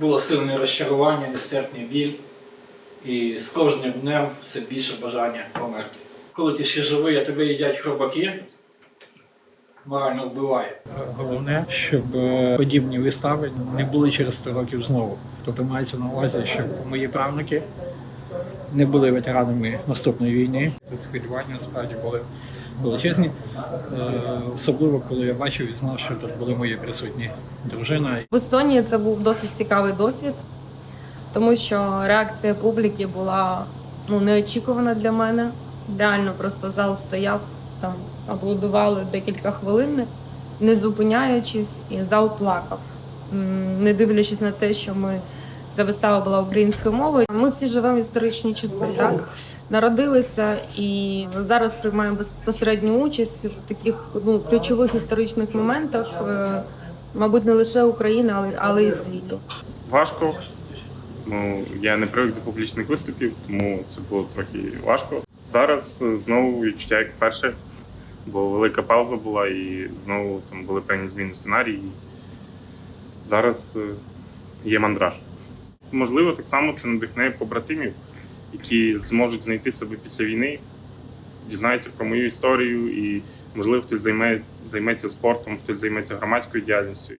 Було сильне розчарування, нестерпний біль, і з кожним днем все більше бажання померти. Коли ти ще живий, а тебе їдять хробаки, морально вбиває. Головне, щоб е, подібні вистави не були через 100 років знову. Тобто мається на увазі, щоб мої правнуки не були ветеранами наступної війни. Сподівання справді були величезні. Е, Особливо, коли я бачив і знав, що тут були мої присутні дружина В Естонії це був досить цікавий досвід, тому що реакція публіки була ну, неочікувана для мене. Реально просто зал стояв там, аплодували декілька хвилин, не зупиняючись, і зал плакав, не дивлячись на те, що ми ця вистава була українською мовою. Ми всі живемо в історичні часи, так народилися і зараз приймаємо безпосередню участь в таких ну, ключових історичних моментах. е, Мабуть, не лише України, але, але й світу. важко. Ну, я не привик до публічних виступів, тому це було трохи важко. Зараз е, знову відчуття як вперше, бо велика пауза була і знову там були певні зміни в сценарії. Зараз е, є мандраж. Можливо, так само це надихне побратимів, які зможуть знайти себе після війни, дізнаються про мою історію, і, можливо, хтось займе, займеться спортом, хтось займеться громадською діяльністю.